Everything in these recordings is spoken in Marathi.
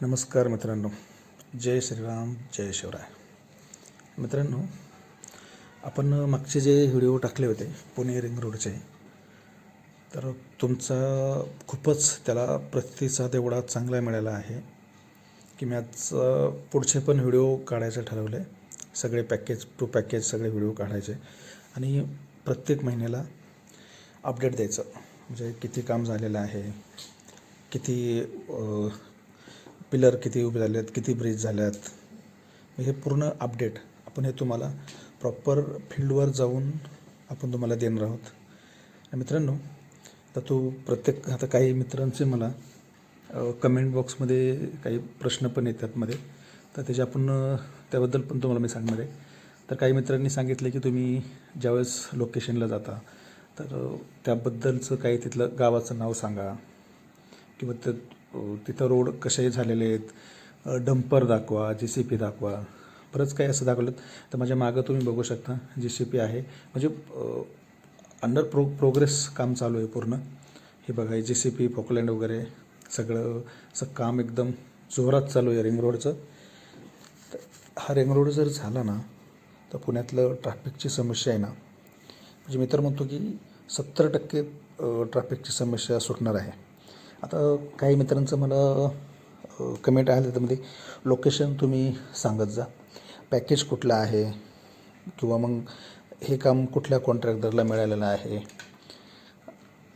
नमस्कार मित्रांनो. जय श्रीराम जय शिवराय. मित्रांनो आपण मागचे जे व्हिडिओ टाकले होते पुणे रिंग रोडचे तर तुमचा खूपच त्याला प्रतिसाद एवढा चांगला मिळाला आहे की मी आज पुढचे पण व्हिडिओ काढायचे ठरवले सगळे पॅकेज टू पॅकेज सगळे व्हिडिओ काढायचे. आणि प्रत्येक महिन्याला अपडेट द्यायचं. म्हणजे किती काम झालेलं आहे किती पिलर किती उभे झाले आहेत किती ब्रिज झाल्यात हे पूर्ण अपडेट आपण हे तुम्हाला प्रॉपर फील्डवर जाऊन आपण तुम्हाला देणार आहोत. आणि मित्रांनो तर तो प्रत्येक आता काही मित्रांचे मला कमेंट बॉक्समध्ये काही प्रश्न पण येतात मध्ये. तर त्याचे आपण त्याबद्दल पण तुम्हाला मी सांगणार आहे. तर काही मित्रांनी सांगितले की तुम्ही ज्यावेळेस लोकेशनला जाता तर त्याबद्दलचं काही तिथलं गावाचं नाव सांगा किंवा त्या तिथं रोड कसे झालेले आहेत डंपर दाखवा जे सी पी दाखवा बरंच काही असं दाखवलं. तर माझ्या मागं तुम्ही बघू शकता जे सी पी आहे. म्हणजे अंडर प्रो प्रोग्रेस काम चालू आहे पूर्ण. हे बघा जे सी पी फोकलँड वगैरे सगळं असं काम एकदम जोरात चालू आहे रिंग रोडचं हा रिंग रोड जर झाला ना तर पुण्यातलं ट्रॅफिकची समस्या आहे ना म्हणजे मी तर म्हणतो की सत्तर टक्के ट्रॅफिकची समस्या सुटणार आहे. आता काही मित्रांचं मला कमेंट आहे त्यामध्ये लोकेशन तुम्ही सांगत जा. पॅकेज कुठलं आहे? किंवा मग हे काम कुठल्या कॉन्ट्रॅक्टरला मिळालेलं आहे?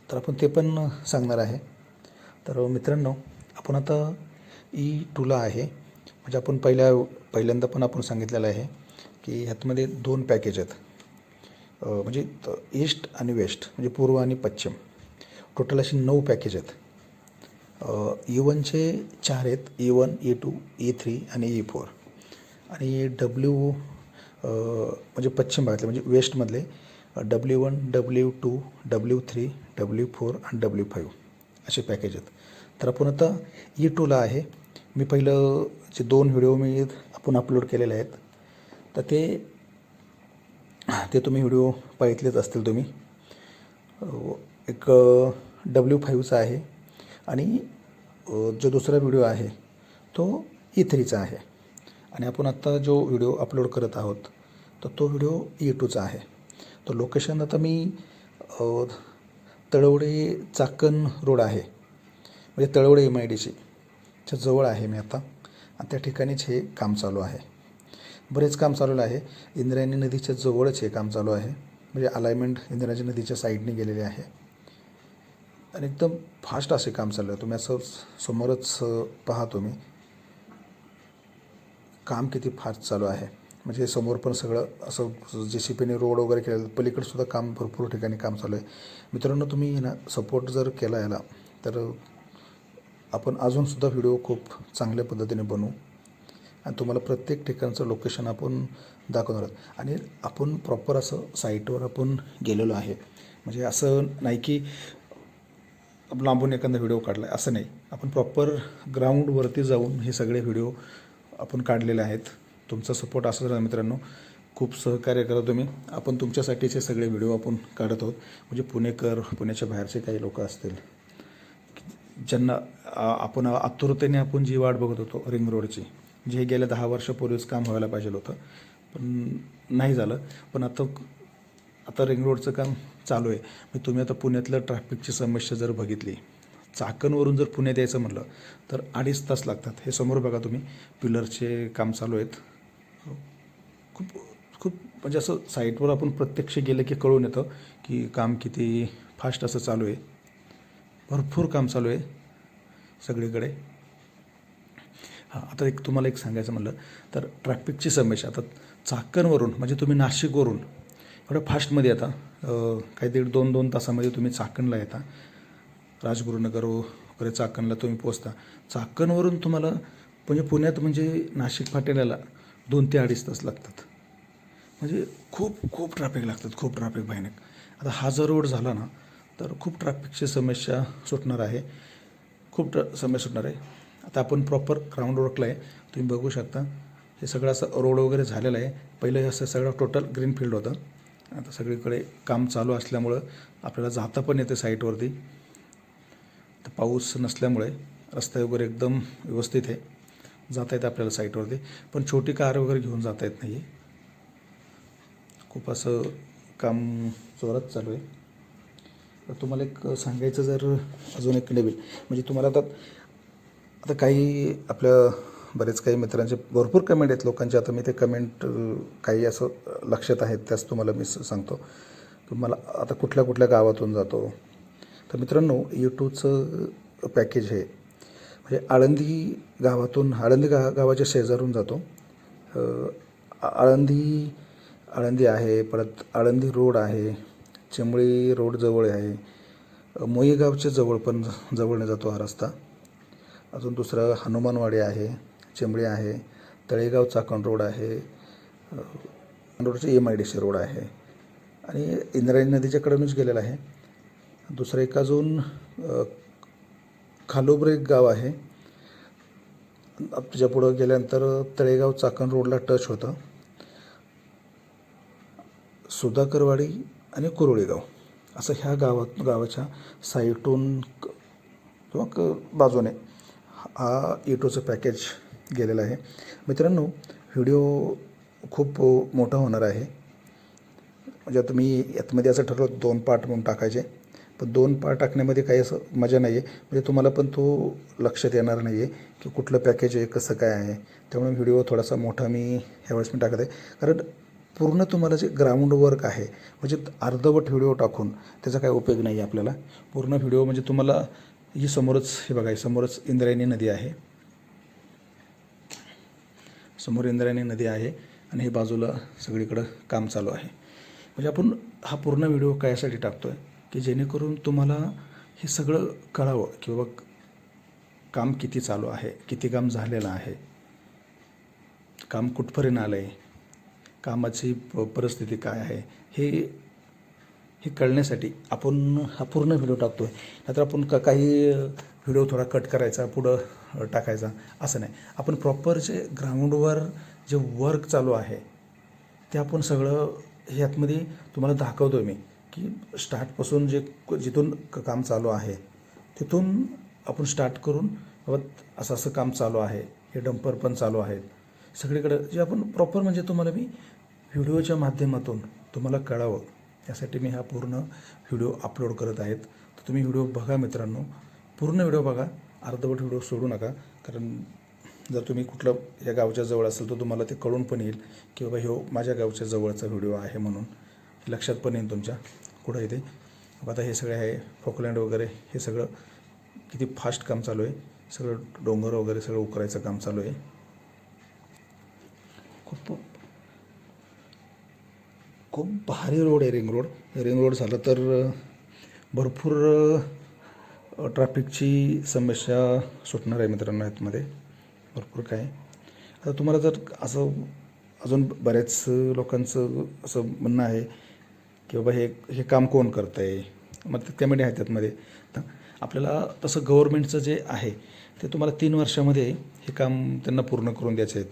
तर आपण ते पण सांगणार आहे. तर मित्रांनो आपण आता ई टूला आहे. म्हणजे आपण पहिल्या पहिल्यांदा पण आपण सांगितलेलं आहे की ह्यातमध्ये दोन पॅकेज आहेत. म्हणजे ईस्ट आणि वेस्ट म्हणजे पूर्व आणि पश्चिम. टोटल अशी नऊ पॅकेज आहेत. ई वनचे e चार आहेत E one A two E three आणि e ए फोर आणि डब्ल्यू म्हणजे पश्चिम भागातले म्हणजे वेस्टमधले W one W two W three W four आणि डब्ल्यू फाईव्ह असे पॅकेज आहेत. तर आपण आता e ई टूला आहे. मी पहिलं जे दोन व्हिडिओ मी आपण अपलोड केलेले आहेत तर ते ते तुम्ही व्हिडिओ पाहितलेच असतील तुम्ही. एक डब्ल्यू फाईव्हचा आहे. आणि जो दुसरा व्हिडिओ आहे तो ई थ्रीचा आहे. आणि आपण आत्ता जो व्हिडिओ अपलोड करत आहोत तर तो व्हिडिओ ई टूचा आहे. तर लोकेशन आता मी तळवडे चाकण रोड आहे. म्हणजे तळवडे एम आय डी च्या जवळ आहे मी आता. आणि त्या ठिकाणीच हे काम चालू आहे. बरेच काम चालू आहे. इंद्रायणी नदीच्या जवळच हे काम चालू आहे. म्हणजे अलायमेंट इंद्रायणी नदीच्या साईडने गेलेले आहे. आणि एकदम फास्ट असे काम चाललं आहे तुम्ही असं समोरच अ, पहा तुम्ही. काम किती फास्ट चालू आहे. म्हणजे समोर पण सगळं असं जे सी पीने रोड वगैरे केलेलं पलीकडंसुद्धा काम भरपूर ठिकाणी काम चालू आहे. मित्रांनो तुम्ही ना सपोर्ट जर केला याला तर आपण अजूनसुद्धा व्हिडिओ खूप चांगल्या पद्धतीने बनवू. आणि तुम्हाला प्रत्येक ठिकाणचं लोकेशन आपण दाखवणार आहोत. आणि आपण प्रॉपर असं साईटवर आपण गेलेलो आहे. म्हणजे असं नाही की लांबून एखादा व्हिडिओ काढला आहे असं नाही. आपण प्रॉपर ग्राउंडवरती जाऊन हे सगळे व्हिडिओ आपण काढलेले आहेत. तुमचा सपोर्ट असं झाला मित्रांनो. खूप सहकार्य करा तुम्ही. आपण तुमच्यासाठीचे सगळे व्हिडिओ आपण काढत आहोत. म्हणजे पुणेकर पुण्याच्या बाहेरचे काही लोक असतील ज्यांना आपण आतुरतेने आपण जी वाट बघत होतो रिंग रोडची जे हे गेल्या दहा वर्षापूर्वीच काम व्हायला पाहिजे होतं. पण नाही झालं. पण आता आता रिंग रोडचं काम चालू आहे. मग तुम्ही आता पुण्यातलं ट्रॅफिकची समस्या जर बघितली चाकणवरून जर पुण्यात यायचं म्हटलं तर अडीच तास लागतात. हे समोर बघा तुम्ही पिलरचे काम चालू आहेत. खूप खूप म्हणजे असं साईटवर आपण प्रत्यक्ष गेलं की कळून येतं की काम किती फास्ट असं चालू आहे. भरपूर काम चालू आहे सगळीकडे. हां आता एक तुम्हाला एक सांगायचं म्हणलं तर ट्रॅफिकची समस्या आता चाकणवरून म्हणजे तुम्ही नाशिकवरून एवढ्या फास्टमध्ये येता काहीतरी दोन दोन तासामध्ये तुम्ही चाकणला येता. राजगुरुनगर वगैरे चाकणला तुम्ही पोचता चाकणवरून तुम्हाला म्हणजे पुण्यात म्हणजे नाशिक फाटेल्याला दोन ते अडीच तास लागतात. म्हणजे खूप खूप ट्रॅफिक लागतात खूप ट्रॅफिक भयानक. आता हा जर रोड झाला ना तर खूप ट्रॅफिकची समस्या सुटणार आहे. खूप ट्र समस्या सुटणार आहे. आता आपण प्रॉपर ग्राउंड वर्कला आहे. तुम्ही बघू शकता हे सगळं असं रोड वगैरे झालेलं आहे. पहिलं असं सगळं टोटल ग्रीन फील्ड होतं. आता सगळीकडे काम चालू असल्यामुळं आपल्याला जाता पण येते साईटवरती. तर पाऊस नसल्यामुळे रस्ते वगैरे एकदम व्यवस्थित आहे. जाता येतं आपल्याला साईटवरती. पण छोटी कार वगैरे घेऊन जाता येत नाही आहे खूप असं काम जोरात चालू आहे. तर तुम्हाला एक सांगायचं जर अजून एक नवीन. म्हणजे तुम्हाला आता आता काही आपल्या बरेच काही मित्रांचे भरपूर कमेंट आहेत लोकांचे. आता मी ते कमेंट काही असं लक्षात आहेत त्याच तुम्हाला मी सांगतो. तुम्हाला आता कुठल्या कुठल्या गावातून जातो. तर मित्रांनो यूट्यूबचं पॅकेज हे म्हणजे आळंदी गावातून आळंदी गा गावाच्या शेजारून जातो. आळंदी आळंदी आहे परत आळंदी रोड आहे चिंबळी रोड जवळ आहे. मोईगावच्या जवळ पण जवळने जातो हा रस्ता. अजून दुसरं हनुमानवाडी आहे. चिंबळी आहे तळेगाव चाकण रोड आहे रोडचे M I D C road आहे. आणि इंद्रायणी नदीच्याकडूनच गेलेला आहे. दुसरं एक अजून खालोब्रे एक गाव आहे. त्याच्या पुढं गेल्यानंतर तळेगाव चाकण रोडला टच होतं. सुधाकरवाडी आणि कुरोळेगाव असं ह्या गावात गावाच्या साईटून किंवा क बाजूने हा e इटोचं पॅकेज गेलेला आहे. मित्रांनो व्हिडिओ खूप मोठा होणार आहे. म्हणजे आता मी यातमध्ये असं ठरवलं दोन पार्ट म्हणून टाकायचे. पण दोन पार्ट टाकण्यामध्ये काही असं मजा नाही आहे म्हणजे तुम्हाला पण तो लक्षात येणार नाही आहे की कुठलं पॅकेज आहे कसं काय आहे. त्यामुळे व्हिडिओ थोडासा मोठा मी ह्यावेळेस मी टाकत आहे. कारण पूर्ण तुम्हाला जे ग्राउंड वर्क आहे म्हणजे अर्धवट व्हिडिओ टाकून त्याचा काय उपयोग नाही आहे आपल्याला. पूर्ण व्हिडिओ म्हणजे तुम्हाला ही समोरच हे बघा समोरच इंद्रायणी नदी आहे. समोर इंद्रायणी नदी आहे आणि हे बाजूला सगळीकडं काम चालू आहे. म्हणजे आपण हा पूर्ण व्हिडिओ कायसाठी टाकतो आहे की जेणेकरून तुम्हाला हे सगळं कळावं की बाबा काम किती चालू आहे किती काम झालेलं आहे काम कुठपर्यंत आलं आहे कामाची प परिस्थिती काय आहे हे हे कळण्यासाठी आपण हा पूर्ण व्हिडिओ टाकतो आहे नाहीतर आपण का काही व्हिडिओ थोडा कट करायचा पुढं टाकायचा. असं नाही. आपण प्रॉपर जे ग्राउंडवर जे वर्क चालू आहे ते आपण सगळं ह्यातमध्ये तुम्हाला दाखवतो मी की स्टार्टपासून जे जिथून क- काम चालू आहे तिथून आपण स्टार्ट करून बाबा असं असं काम चालू आहे हे डंपर पण चालू आहेत. सगळीकडं जे आपण प्रॉपर म्हणजे तुम्हाला मी व्हिडिओच्या माध्यमातून तुम्हाला कळावं. यासाठी मी हा पूर्ण व्हिडिओ अपलोड करत आहेत. तर तुम्ही व्हिडिओ बघा मित्रांनो. पूर्ण व्हिडिओ बघा. अर्धवट व्हिडिओ सोडू नका. कारण जर तुम्ही कुठलं या गावच्या जवळ असेल तर तुम्हाला ते कळून पण येईल की बाबा ह्यो माझ्या गावच्या जवळचा व्हिडिओ आहे म्हणून. लक्षात पण येईल तुमच्या. कुठं येते? आता हे सगळे आहे फोकलँड वगैरे हे सगळं किती फास्ट काम चालू आहे. सगळं डोंगर वगैरे सगळं उकरायचं काम चालू आहे. खूप खूप भारी रोड आहे रिंग रोड रिंग रोड झालं तर भरपूर ट्रॅफिकची समस्या सुटणार आहे मित्रांनो यातमध्ये भरपूर काय आता तुम्हाला जर असं अजून बऱ्याच लोकांचं असं म्हणणं आहे की बाबा हे हे काम कोण करतं आहे मग ते कमेडी आहेत त्यातमध्ये. तर आपल्याला तसं गव्हर्मेंटचं जे आहे ते तुम्हाला तीन वर्षामध्ये हे काम त्यांना पूर्ण करून द्यायचे आहेत.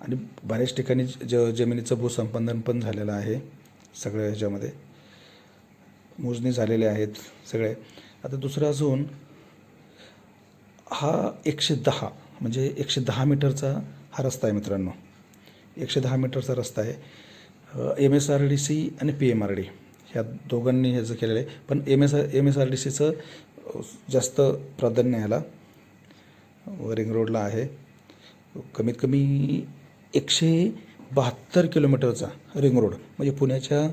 आणि बऱ्याच ठिकाणी ज जमिनीचं भूसंपादन पण झालेलं आहे सगळ्या ह्याच्यामध्ये. मोजणी झालेले आहेत सगळे. आता दुसरं अजून हा एकशे दहा म्हणजे एकशे दहा मीटरचा हा रस्ता आहे मित्रांनो. एकशे दहा मीटरचा रस्ता आहे. M S R D C आणि पी एम आर डी ह्या दोघांनी ह्याचं केलेलं आहे. पण M S R M S R D सीचं जास्त प्राधान्य ह्याला रिंग रोडला आहे. कमीत कमी एकशे बहात्तर किलोमीटरचा रिंग रोड म्हणजे पुण्याच्या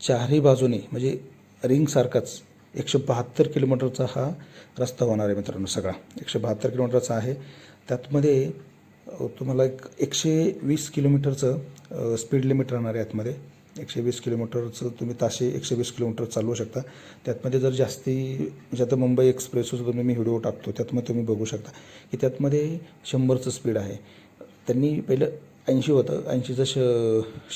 चारही बाजूने म्हणजे रिंगसारखाच एकशे बहात्तर किलोमीटरचा हा रस्ता होणार आहे मित्रांनो सगळा. एकशे बहात्तर किलोमीटरचा आहे. त्यातमध्ये तुम्हाला एक एकशे वीस किलोमीटरचं स्पीड लिमिट राहणार आहे यातमध्ये. एकशे वीस किलोमीटरचं तुम्ही ताशे एकशे वीस किलोमीटर चालवू शकता. त्यातमध्ये जर जास्ती म्हणजे आता मुंबई एक्सप्रेसचं तुम्ही मी व्हिडिओ टाकतो त्यातमध्ये तुम्ही बघू शकता की त्यातमध्ये शंभरचं स्पीड आहे. त्यांनी पहिलं ऐंशी होतं. ऐंशीचं श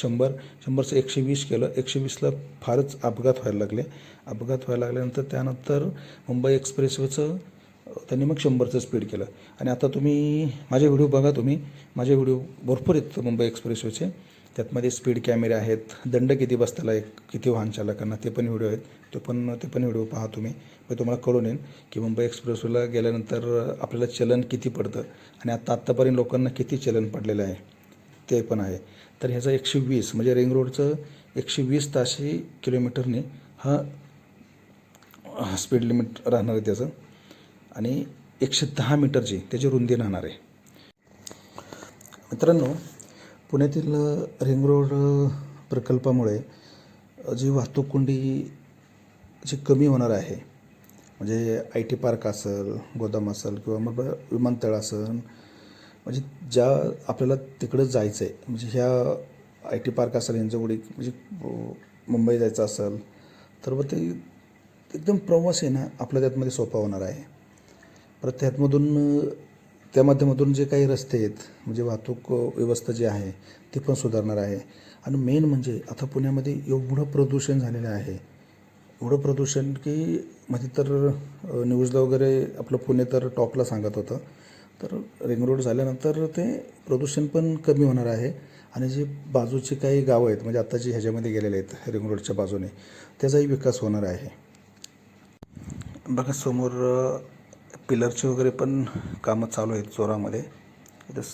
शंभर. शंभरचं एकशे वीस केलं. एकशे वीसला फारच अपघात व्हायला लागले. अपघात व्हायला लागल्यानंतर त्यानंतर मुंबई एक्सप्रेसवेचं त्यांनी मग शंभरचं स्पीड केलं. आणि आता तुम्ही माझे व्हिडिओ बघा तुम्ही. माझे व्हिडिओ भरपूर आहेत मुंबई एक्सप्रेसवेचे. त्यातमध्ये स्पीड कॅमेरे आहेत. दंड किती बसताला एक किती वाहन चालकांना ते पण व्हिडिओ आहेत. तो पण ते पण व्हिडिओ पहा तुम्ही. मग तुम्हाला कळून येईल की मुंबई एक्सप्रेसवेला गेल्यानंतर आपल्याला चलन किती पडतं. आणि आता आत्तापर्यंत लोकांना किती चलन पडलेलं आहे. ते पण आहे. तर ह्याचं एकशे वीस म्हणजे रिंग रोडचं एकशे वीस ताशी किलोमीटरने हा स्पीड लिमिट राहणार आहे त्याचं. आणि एकशे दहा मीटरची त्याची रुंदी राहणार आहे. मित्रांनो पुण्यातील रिंग रोड प्रकल्पामुळे जी वाहतूक कोंडी जी कमी होणार आहे म्हणजे आय टी पार्क असेल गोदाम असेल किंवा मग विमानतळ असेल म्हणजे ज्या आपल्याला तिकडं जायचं आहे म्हणजे ह्या आय टी पार्क असेल यांच्याकडे म्हणजे मुंबई जायचं असेल तर मग ते एकदम प्रवास आहे ना आपल्या त्यातमध्ये सोपा होणार आहे. परत त्यातमधून त्या माध्यमातून जे काही रस्ते आहेत म्हणजे वाहतूक व्यवस्था जी आहे ती पण सुधारणार आहे. आणि मेन म्हणजे आता पुण्यामध्ये एवढं प्रदूषण झालेलं आहे एवढं प्रदूषण की म्हणजे तर न्यूजला वगैरे आपलं पुणे तर टॉपला सांगत होतं तर रिंग रोड झाल्यानंतर ते प्रदूषण पण कमी होणार आहे. आणि जे बाजूची काही गावं आहेत म्हणजे आत्ताची ह्याच्यामध्ये गेलेले आहेत रिंग रोडच्या बाजूने त्याचाही विकास होणार आहे. बघा समोर पिलरचे वगैरे पण कामं चालू आहेत जोरामध्ये. तस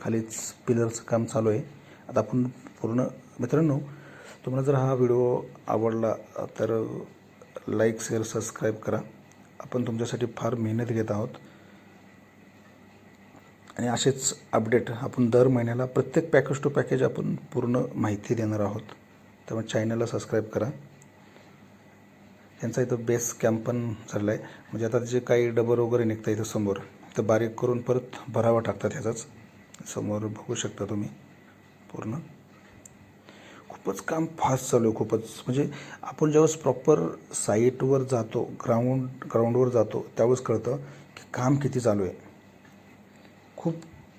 खालीच पिलरचं काम चालू आहे. आता आपण पूर्ण मित्रांनो तुम्हाला जर हा व्हिडिओ आवडला तर लाईक शेअर सबस्क्राईब करा. आपण तुमच्यासाठी फार मेहनत घेत आहोत. आणि असेच अपडेट आपण दर महिन्याला प्रत्येक पॅकेज टू पॅकेज आपण पूर्ण माहिती देणार आहोत. त्यामुळे चॅनलला सबस्क्राईब करा. त्यांचा इथं बेस कॅम्प पण झाला आहे म्हणजे आता जे काही डबर वगैरे निघतं इथं समोर तर बारीक करून परत भरावा टाकतात ह्याचाच. समोर बघू शकता तुम्ही पूर्ण. खूपच काम फास्ट चालू आहे खूपच. म्हणजे आपण ज्यावेळेस प्रॉपर साईटवर जातो ग्राउंड ग्राउंडवर जातो त्यावेळेस कळतं की काम किती चालू आहे. खूप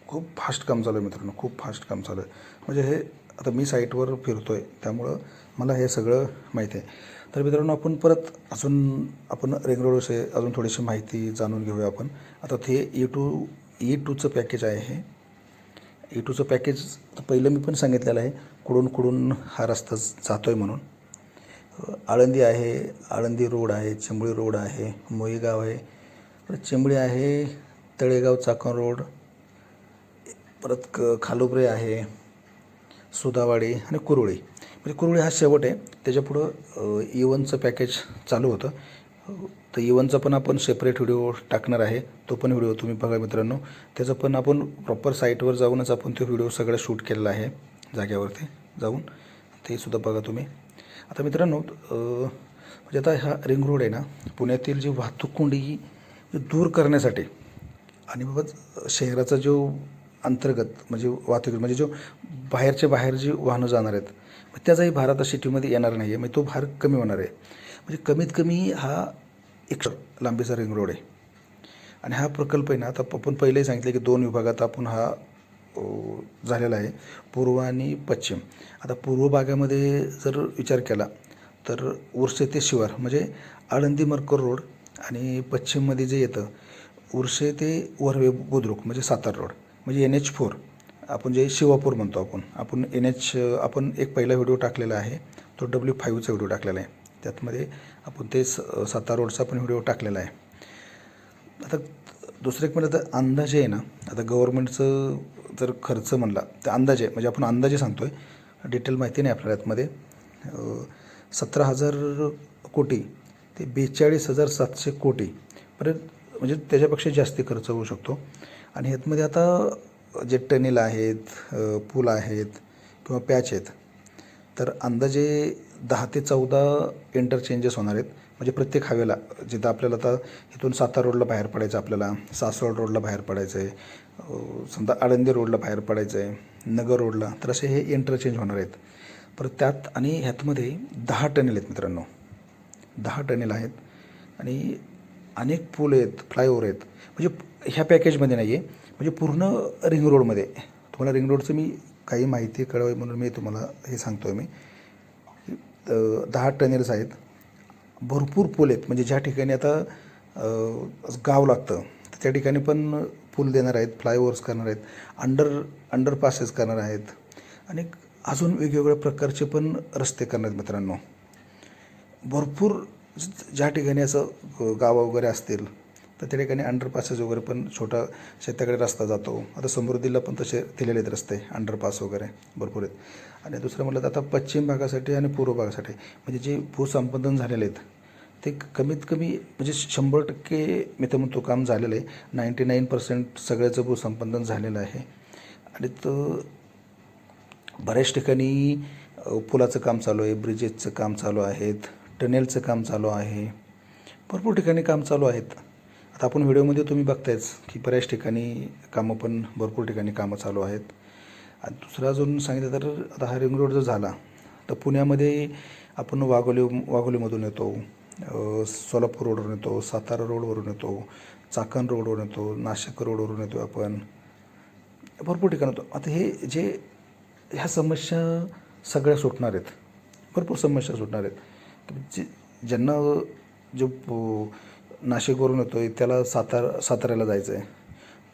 खूप फास्ट काम चालू आहे मित्रांनो खूप फास्ट काम चालू आहे. म्हणजे हे आता मी साईटवर फिरतो आहे त्यामुळं मला हे सगळं माहिती आहे. तर मित्रांनो आपण परत अजून आपण रिंग रोडविषयी अजून थोडीशी माहिती जाणून घेऊया आपण. आता ते ई टू ई टूचं पॅकेज आहे हे. ई टूचं पॅकेज पहिलं मी पण सांगितलेलं आहे कुडून कुडून हा रस्ता जातो आहे म्हणून. आळंदी आहे आळंदी रोड आहे चिंबळी रोड आहे मोईगाव आहे. चिंबळी आहे तळेगाव चाकण रोड परत क खालोबरे आहे सुधावाडी आणि कुरुळी म्हणजे कुरुळी हा शेवट आहे. त्याच्यापुढं इवनचं पॅकेज चालू होतं. तर इवनचा पण आपण सेपरेट व्हिडिओ टाकणार आहे. तो पण व्हिडिओ तुम्ही बघा मित्रांनो. त्याचं पण आपण प्रॉपर साईटवर जाऊनच आपण तो व्हिडिओ सगळं शूट केलेला आहे जाग्यावरती जाऊन. ते सुद्धा बघा तुम्ही. आता मित्रांनो म्हणजे आता हा रिंग रोड आहे ना पुण्यातील जी वाहतूक कोंडी दूर करण्यासाठी आणि बाबा शहराचा जो अंतर्गत म्हणजे वाहतूक म्हणजे जो बाहेरच्या बाहेर जी वाहनं जाणार आहेत मग त्याचाही भार आता सिटीमध्ये येणार नाही आहे म्हणजे तो भार कमी होणार आहे. म्हणजे कमीत कमी हा एक लांबीचा रिंग रोड आहे. आणि हा प्रकल्प आहे ना आता आपण पहिलेही सांगितलं की दोन विभागात आपण हा झालेला आहे पूर्व आणि पश्चिम. आता पूर्व भागामध्ये जर विचार केला तर उर्से ते शिवार म्हणजे आळंदी मरकर रोड आणि पश्चिममध्ये जे येतं उर्से ते वरवे बुद्रुक म्हणजे सातार रोड. म्हणजे एन एच फोर आपण जे शिवापूर म्हणतो आपण आपण एन एच आपण एक पहिला व्हिडिओ टाकलेला आहे तो डब्ल्यू फाईव्हचा व्हिडिओ टाकलेला आहे. त्यातमध्ये आपण ते स सातारा रोडचा पण व्हिडिओ टाकलेला आहे. आता दुसरं एक म्हणजे आता अंदाजे आहे ना आता गव्हर्नमेंटचं जर खर्च म्हणला तर अंदाजे म्हणजे आपण अंदाजे सांगतो आहे डिटेल माहिती नाही आपल्याला यातमध्ये सतरा हजार कोटी ते बेचाळीस हजार सातशे कोटी परत म्हणजे त्याच्यापेक्षा जास्ती खर्च होऊ शकतो. आणि ह्यातमध्ये आता जे टनेल आहेत पूल आहेत किंवा पॅच आहेत तर अंदाजे दहा ते चौदा इंटरचेंजेस होणार आहेत. म्हणजे प्रत्येक हवेला जिथं आपल्याला आता इथून सातारा रोडला बाहेर पडायचं आपल्याला सासवड रोडला बाहेर पडायचं आहे समजा आळंदी रोडला बाहेर पडायचं आहे नगर रोडला तर असे हे इंटरचेंज होणार आहेत. परत त्यात आणि ह्यातमध्ये दहा टनेल आहेत मित्रांनो. दहा टनेल आहेत आणि अनेक पूल आहेत फ्लायओव्हर आहेत. म्हणजे ह्या पॅकेजमध्ये नाही आहे म्हणजे पूर्ण रिंग रोडमध्ये. तुम्हाला रिंग रोडचं मी काही माहिती कळावी म्हणून मी तुम्हाला हे सांगतो आहे मी दहा टनेल्स आहेत. भरपूर पूल आहेत. म्हणजे ज्या ठिकाणी आता गाव लागतं त्या ठिकाणी पण पूल देणार आहेत फ्लायओव्हर्स करणार आहेत अंडर अंडरपासेस करणार आहेत. आणि अजून वेगवेगळ्या प्रकारचे पण रस्ते करणार आहेत मित्रांनो. भरपूर ज्या ठिकाणी असं गावं वगैरे असतील तर त्या ठिकाणी अंडरपासेस वगैरे पण छोटा शेताकडे रस्ता जातो. आता समृद्धीला पण तसे दिलेले आहेत रस्ते अंडरपास वगैरे भरपूर आहेत. आणि दुसरं म्हटलं तर आता पश्चिम भागासाठी आणि पूर्व भागासाठी म्हणजे जे भूसंपादन झालेले आहेत ते कमीत कमी म्हणजे शंभर टक्के मी तर म्हणतो काम झालेलं आहे. नाईंटी नाईन पर्सेंट सगळ्याचं भूसंपादन झालेलं आहे. आणि तर बऱ्याच ठिकाणी पुलाचं काम चालू आहे ब्रिजेसचं काम चालू आहेत. टनेलचं काम चालू आहे. भरपूर ठिकाणी काम चालू आहेत. आता आपण व्हिडिओमध्ये तुम्ही बघतायच की बऱ्याच ठिकाणी कामं पण भरपूर ठिकाणी कामं चालू आहेत. आणि दुसरं अजून सांगितलं तर आता हा रिंग रोड जर झाला तर पुण्यामध्ये आपण वाघोली वाघोलीमधून येतो सोलापूर रोडवरून येतो सातारा रोडवरून येतो चाकण रोडवरून येतो नाशिक रोडवरून येतो आपण. भरपूर ठिकाण येतो आता हे जे ह्या समस्या सगळ्या सुटणार आहेत. भरपूर समस्या सुटणार आहेत. जे ज्यांना जो नाशिकवरून येतो आहे त्याला सातारा साताऱ्याला जायचं आहे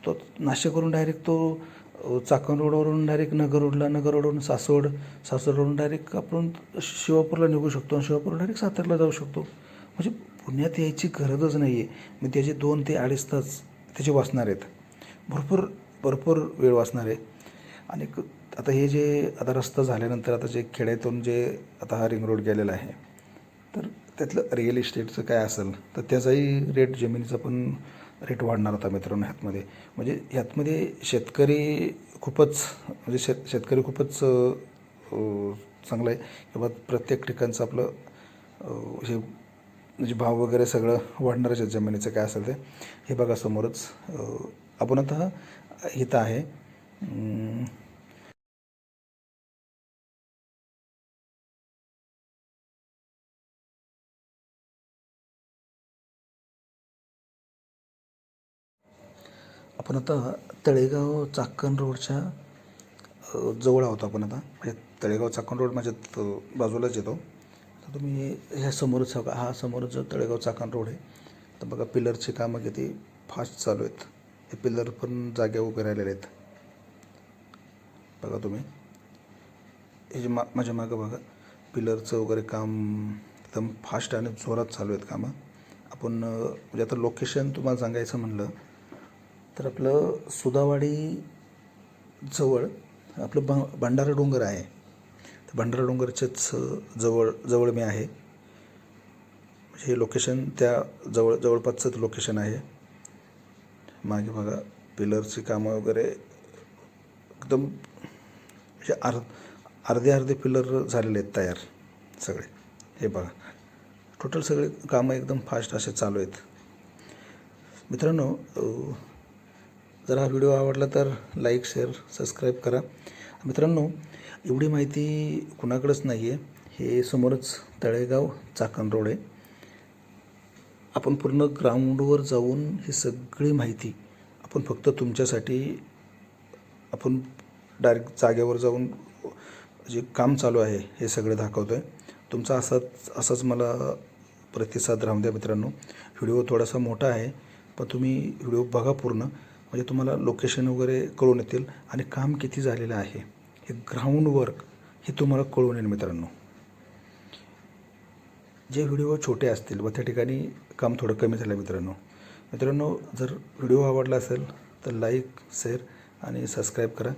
तो नाशिकवरून डायरेक्ट तो चाकण रोडवरून डायरेक्ट नगर रोडला नगर रोडवरून सासवड सासवड रोडवरून डायरेक्ट आपण शिवापूरला निघू शकतो आणि शिवापूरला डायरेक्ट साताऱ्याला जाऊ शकतो. म्हणजे पुण्यात यायची गरजच नाही आहे मग त्याचे दोन ते अडीच तास त्याचे वाचणार आहेत. भरपूर भरपूर वेळ वाचणार आहे. आणि आता हे जे आता रस्ता झाल्यानंतर आता जे खेड्यातून जे आता हा रिंग रोड गेलेला आहे तर त्यातलं रिअल इस्टेटचं काय असेल तर त्याचाही रेट जमिनीचा पण रेट वाढणार होता मित्रांनो ह्यातमध्ये. म्हणजे ह्यातमध्ये शेतकरी खूपच म्हणजे शेत शेतकरी खूपच चांगलं आहे. किंवा प्रत्येक ठिकाणचं आपलं हे म्हणजे भाव वगैरे सगळं वाढणारच आहे जमिनीचं काय असेल ते. हे बघा समोरच आपण आता इथं आहे आपण आता तळेगाव चाकण रोडच्या जवळ आहोत आपण आता. म्हणजे तळेगाव चाकण रोड माझ्या बाजूलाच येतो. तर तुम्ही ह्या समोरच हा हा समोरच तळेगाव चाकण रोड आहे. तर बघा पिलरची कामं किती फास्ट चालू आहेत. हे पिलर पण जाग्या उभे राहिलेले आहेत. बघा तुम्ही. हे जे मा माझ्या मागं बघा पिलरचं वगैरे काम एकदम फास्ट आणि जोरात चालू आहेत कामं. आपण म्हणजे आता लोकेशन तुम्हाला सांगायचं म्हणलं तर आपलं सुधावाडी जवळ आपलं ब भंडारा डोंगर आहे. तर भंडारा डोंगरच्याच जवळ जवळ मी आहे. म्हणजे हे लोकेशन त्या जवळ जवळपासचंच लोकेशन आहे. मागे बघा पिलरची कामं वगैरे एकदम म्हणजे अर् अर्धे अर्धे पिलर झालेले आहेत तयार सगळे. हे बघा. टोटल सगळे कामं एकदम फास्ट असे चालू आहेत. मित्रांनो जर हा व्हिडिओ आवडला तर लाईक शेअर सबस्क्राईब करा. मित्रांनो एवढी माहिती कुणाकडंच नाही आहे हे समोरच तळेगाव चाकण रोड आहे. आपण पूर्ण ग्राउंडवर जाऊन ही सगळी माहिती आपण फक्त तुमच्यासाठी आपण डायरेक्ट जागेवर जाऊन जे काम चालू आहे हे सगळं दाखवतो आहे तुमचा असाच असाच मला प्रतिसाद राहून द्या मित्रांनो. व्हिडिओ थोडासा मोठा आहे पण तुम्ही व्हिडिओ बघा पूर्ण. म्हणजे तुम्हाला लोकेशन वगैरे कळून येतील. आणि काम किती झालेलं आहे हे ग्राउंड वर्क हे तुम्हाला कळून येईल मित्रांनो. जे व्हिडिओ छोटे असतील व त्या ठिकाणी काम थोडं कमी झालं मित्रांनो. मित्रांनो जर व्हिडिओ आवडला असेल तर लाईक शेअर आणि सबस्क्राईब करा.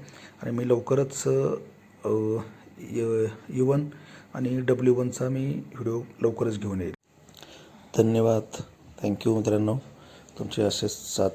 आणि मी लवकरच यू वन आणि डब्ल्यू वनचा मी व्हिडिओ लवकरच घेऊन येईल. धन्यवाद. थँक्यू मित्रांनो. तुमचे असेच साथ